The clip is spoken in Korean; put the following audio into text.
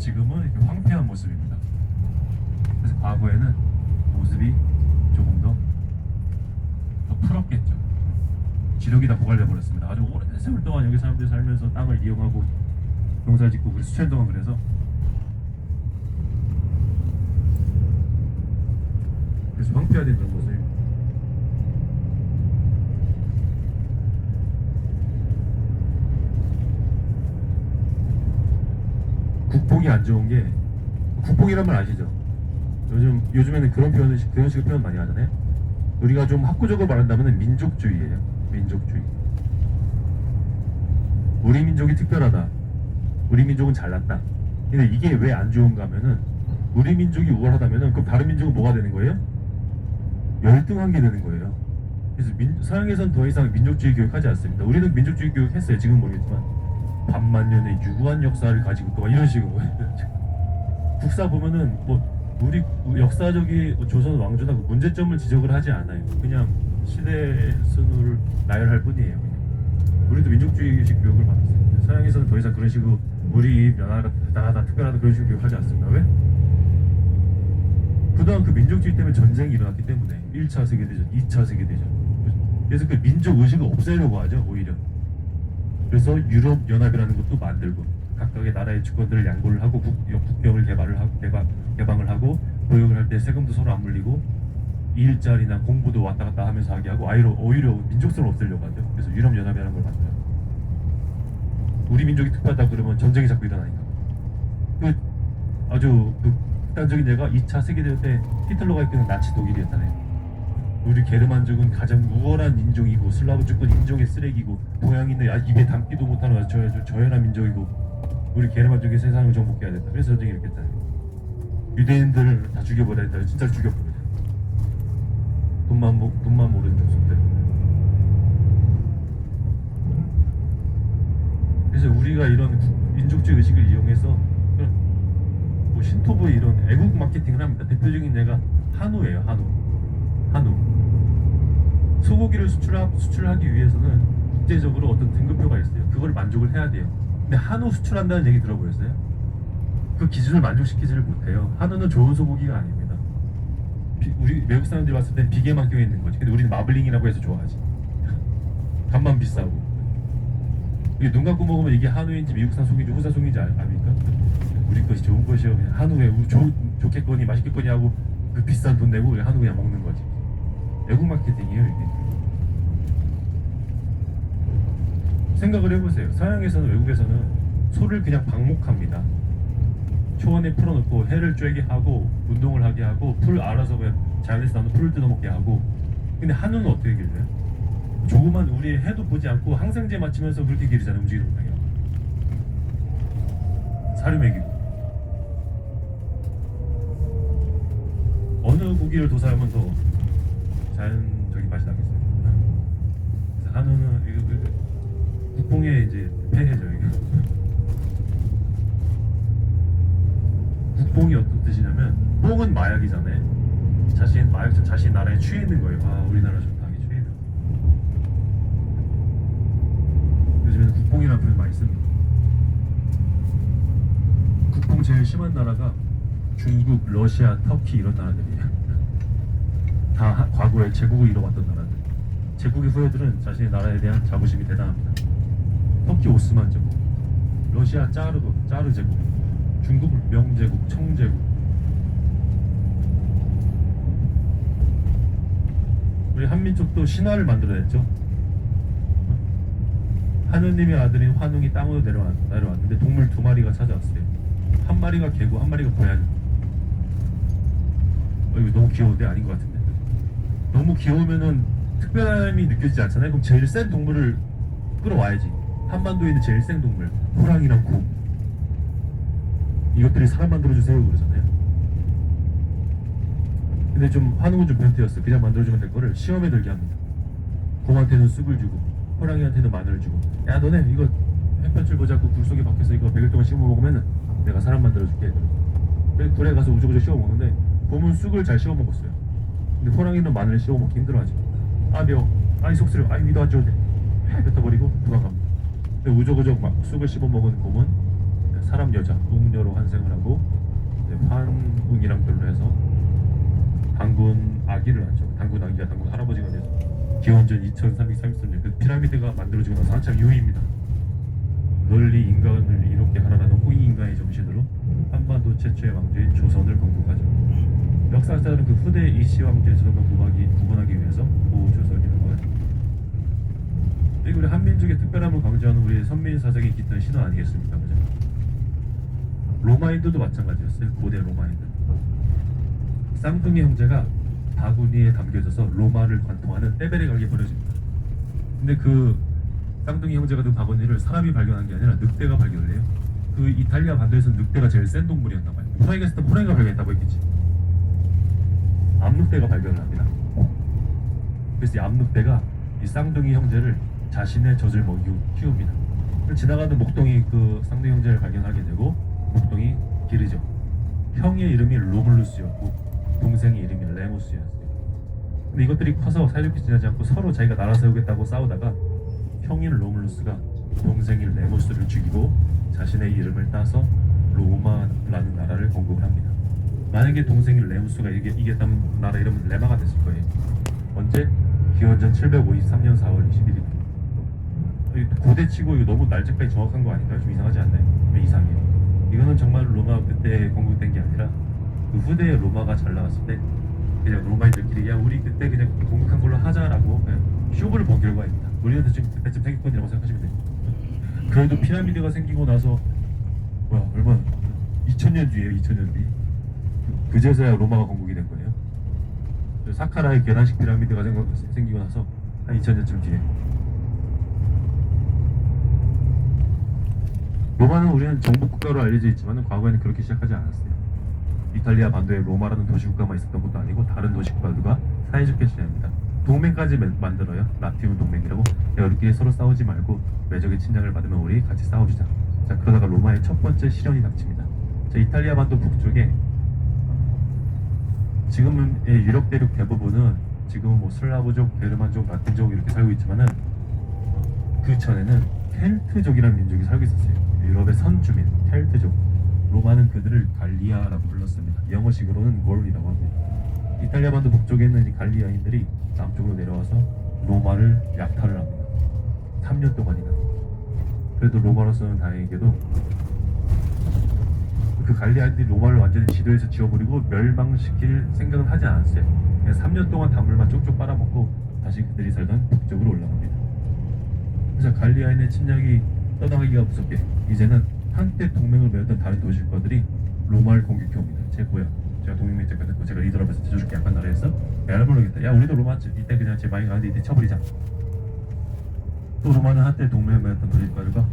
지금은 이렇게 황폐한 모습입니다. 그래서 과거에는 모습이 조금 더, 더 풀었겠죠. 지력이 다 고갈돼 버렸습니다. 아주 오랜 세월 동안 여기 사람들이 살면서 땅을 이용하고 농사 짓고 그래서 수천 동안 그래서 그래서 황폐화된 그런 모습입니다. 국뽕이 안 좋은 게 국뽕이란 말 아시죠? 요즘 요즘에는 그런 표현을 그런 식의 표현 많이 하잖아요. 우리가 좀 학구적으로 말한다면 민족주의예요. 민족주의. 우리 민족이 특별하다. 우리 민족은 잘났다. 근데 이게 왜 안 좋은가 하면은 우리 민족이 우월하다면은 그럼 다른 민족은 뭐가 되는 거예요? 열등한 게 되는 거예요. 그래서 민, 서양에선 더 이상 민족주의 교육하지 않습니다. 우리는 민족주의 교육 했어요. 지금 모르겠지만 반만 년의 유구한 역사를 가지고 있고 막 이런 식으로 국사 보면은 뭐 우리 역사적인 조선 왕조나 그 문제점을 지적을 하지 않아요. 그냥 시대 순으로 나열할 뿐이에요. 우리도 민족주의식 교육을 받았어요. 서양에서는 더 이상 그런 식으로 우리 면화가 대단하다, 특별하다 그런 식으로 교육하지 않습니다. 왜? 그동안 그 민족주의 때문에 전쟁이 일어났기 때문에 1차 세계대전, 2차 세계대전 그래서 그 민족 의식을 없애려고 하죠 오히려 그래서 유럽 연합이라는 것도 만들고 각각의 나라의 주권들을 양보를 하고 국, 국경을 개발을 하고 개방, 개방을 하고 보역을 할 때 세금도 서로 안 물리고 일자리나 공부도 왔다 갔다 하면서 하게 하고 아이로 오히려 민족성을 없애려고 하죠. 그래서 유럽 연합이라는 걸 만들어요. 우리 민족이 특별하다 그러면 전쟁이 자꾸 일어나니까. 그 아주 그 극단적인 예가 2차 세계대전 때 히틀러가 이끄는 나치 독일이었잖아요 우리 게르만족은 가장 우월한 인종이고 슬라브족은 인종의 쓰레기고 동양 있는 아, 입에 담기도 못하는 아주 저, 저, 저열한 민족이고 우리 게르만족이 세상을 정복해야 된다. 그래서 전쟁이 이렇게 했잖아요. 유대인들을 다 죽여버려야 된다. 진짜 죽여버려야 돼. 돈만, 모, 돈만 모르는 족속들. 그래서 우리가 이런 국- 민족주의 의식을 이용해서 뭐 신토부의 이런 애국 마케팅을 합니다. 대표적인 예가 한우예요. 한우. 한우. 소고기를 수출하, 수출하기 위해서는 국제적으로 어떤 등급표가 있어요. 그걸 만족을 해야 돼요. 근데 한우 수출한다는 얘기 들어보셨어요? 그 기준을 만족시키지를 못해요. 한우는 좋은 소고기가 아닙니다. 비- 우리 외국 사람들이 봤을 땐 비계만 껴 있는 거지. 근데 우리는 마블링이라고 해서 좋아하지. 값만 비싸고. 이게 눈 감고 먹으면 이게 한우인지 미국산 속인지 호사 속인지 알- 압니까? 우리 것이 좋은 것이요. 한우에 좋겠거니 맛있겠거니 하고 그 비싼 돈 내고 한우 그냥 먹는 거지. 외국 마케팅이에요 이게. 생각을 해보세요. 서양에서는 외국에서는 소를 그냥 방목합니다. 초원에 풀어놓고 해를 쬐게 하고 운동을 하게 하고 풀 알아서 그냥 자연에서 나는 풀을 뜯어먹게 하고 근데 한우는 어떻게 길러요? 조그만 우리 해도 보지 않고 항생제 맞추면서 그렇게 기르잖아요 움직이지 못하게 사료 먹이고 어느 고기를 도사하면 더 자연적인 맛이 나겠어요. 그래서 한우는 이거 그 국뽕의 이제 폐해죠 이게. 국뽕이 어떤 뜻이냐면 뽕은 마약이잖아요 자신 마약 자신 나라에 취해 있는 거예요. 아 우리나라 하게 취해 있는 거. 요즘에는 국뽕이라는 표현 많이 씁니다. 국뽕 제일 심한 나라가 중국, 러시아, 터키 이런 나라들이에요 다 하- 과거에 제국을 이뤄왔던 나라들. 제국의 후예들은 자신의 나라에 대한 자부심이 대단합니다. 터키 오스만 제국 러시아 짜르도 짜르 제국 중국 명제국 청제국. 우리 한민족도 신화를 만들어냈죠. 하느님의 아들인 환웅이 땅으로 내려왔, 내려왔는데 동물 두 마리가 찾아왔어요. 한 마리가 개고 한 마리가 고양이. 어, 이거 너무 귀여운데 아닌 것 같은데 귀여우면은 특별함이 느껴지지 않잖아요? 그럼 제일 센 동물을 끌어와야지. 한반도에 있는 제일 센 동물 호랑이랑 곰 이것들이 사람 만들어주세요 그러잖아요. 근데 좀 환웅은 좀 변태였어 그냥 만들어주면 될 거를 시험에 들게 합니다. 곰한테는 쑥을 주고 호랑이한테는 마늘을 주고. 야 너네 이거 햇볕을 보자고 굴 속에 박혀서 이거 100일 동안 씹어 먹으면 내가 사람 만들어줄게. 그래서 굴에 가서 우저우저 씹어 먹는데 곰은 쑥을 잘 씹어 먹었어요 근데 호랑이는 마늘을 씹어 먹기 힘들어하지 아 매워 아이 속쓰려 아이 위도 안 좋은데 뱉어버리고 도망갑니다 근데 우적우적 막 쑥을 씹어 먹은 곰은 사람 여자 웅녀로 환생을 하고 이제 환웅이랑 결혼해서 당군 아기를 낳죠. 당군 아기가 당군 할아버지가 돼서 기원전 2333년 그 피라미드가 만들어지고 나서 한참 이후입니다. 널리 인간을 이롭게 하라는 호위 인간의 정신으로 한반도 최초의 왕조인 조선을 건국하죠. 역사사들은 그 후대 이씨 왕조의 조선과 구하기, 구분하기 위해서 고조선이라고 하죠. 그리고 우리 한민족의 특별함을 강조하는 우리 선민 사색이 깃든 신화 아니겠습니까? 그죠? 로마인들도 마찬가지였어요. 고대 로마인들. 쌍둥이 형제가 바구니에 담겨져서 로마를 관통하는 떼베레 가게 벌어집니다. 근데 그 쌍둥이 형제가 든 바구니를 사람이 발견한 게 아니라 늑대가 발견을 해요. 그 이탈리아 반도에서 늑대가 제일 센 동물이었나 봐요. 호랑이가 있을 때 호랑이가 발견했다고 했겠지. 암늑대가 발견을 합니다. 그래서 이 암늑대가 이 쌍둥이 형제를 자신의 젖을 먹이고 키웁니다. 지나가는 목동이 그 쌍둥이 형제를 발견하게 되고 목동이 기르죠. 형의 이름이 로물루스였고 동생의 이름이 레무스였어요. 근데 이것들이 커서 사이좋게 지내지 않고 서로 자기가 나라 세우겠다고 싸우다가 형인 로물루스가 동생인 레무스를 죽이고 자신의 이름을 따서 로마라는 나라를 건국을 합니다. 만약에 동생인 레무스가 이게 이겼다면 나라 이름은 레마가 됐을 거예요. 언제? 기원전 753년 4월 21일. 고대 치고 이거 너무 날짜까지 정확한 거 아닌가요? 좀 이상하지 않나요? 왜 이상해요? 이거는 정말 로마 그때 건국된 게 아니라 그 후대에 로마가 잘 나갔을 때 그냥 로마인들끼리 야 우리 그때 그냥 건국한 걸로 하자라고 그냥 쇼부를 본 결과입니다. 우리는 대충 그때쯤 생겼거니라고 생각하시면 돼요. 그래도 피라미드가 생기고 나서 뭐야 얼마 2000년 뒤에요 2000년 뒤 그제서야 로마가 건국이 된 거예요. 그 사카라의 계란식 피라미드가 생- 생기고 나서 한 2000년쯤 뒤에 로마는 우리는 정복 국가로 알려져 있지만 과거에는 그렇게 시작하지 않았어요. 이탈리아 반도에 로마라는 도시국가만 있었던 것도 아니고 다른 도시국가들과 사이좋게 지냅니다. 동맹까지 매- 만들어요. 라티움 동맹이라고. 야, 우리끼리 서로 싸우지 말고 외적의 침략을 받으면 우리 같이 싸워주자. 자 그러다가 로마의 첫 번째 시련이 닥칩니다. 자 이탈리아 반도 북쪽에 지금은 예, 유럽 대륙 대부분은 지금은 뭐 슬라브족, 게르만족, 라틴족 이렇게 살고 있지만은 그 전에는 켈트족이라는 민족이 살고 있었어요. 유럽의 선주민 켈트족. 로마는 그들을 갈리아라고 불렀습니다. 영어식으로는 골이라고 합니다. 이탈리아 반도 북쪽에 있는 이 갈리아인들이 남쪽으로 내려와서 로마를 약탈을 합니다. 3년 동안이나. 그래도 로마로서는 다행히게도 그 갈리아인들이 로마를 완전히 지도에서 지워버리고 멸망시킬 생각은 하지 않았어요. 그냥 3년 동안 단물만 쪽쪽 빨아먹고 다시 그들이 살던 북쪽으로 올라갑니다. 그래서 갈리아인의 침략이 떠나가기가 무섭게 이제는 한때 동맹을 맺었던 다른 도시국가들이 로마를 공격해 옵니다. 제 뭐야? 제가 동맹 가지고 제가 리더라면서 저렇게 약한 나라에서 야 모르겠다. 야 우리도 로마 이때 그냥 제 많이 가는데 이때 쳐버리자. 또 로마는 한때 동맹을 맺었던 도시국가들과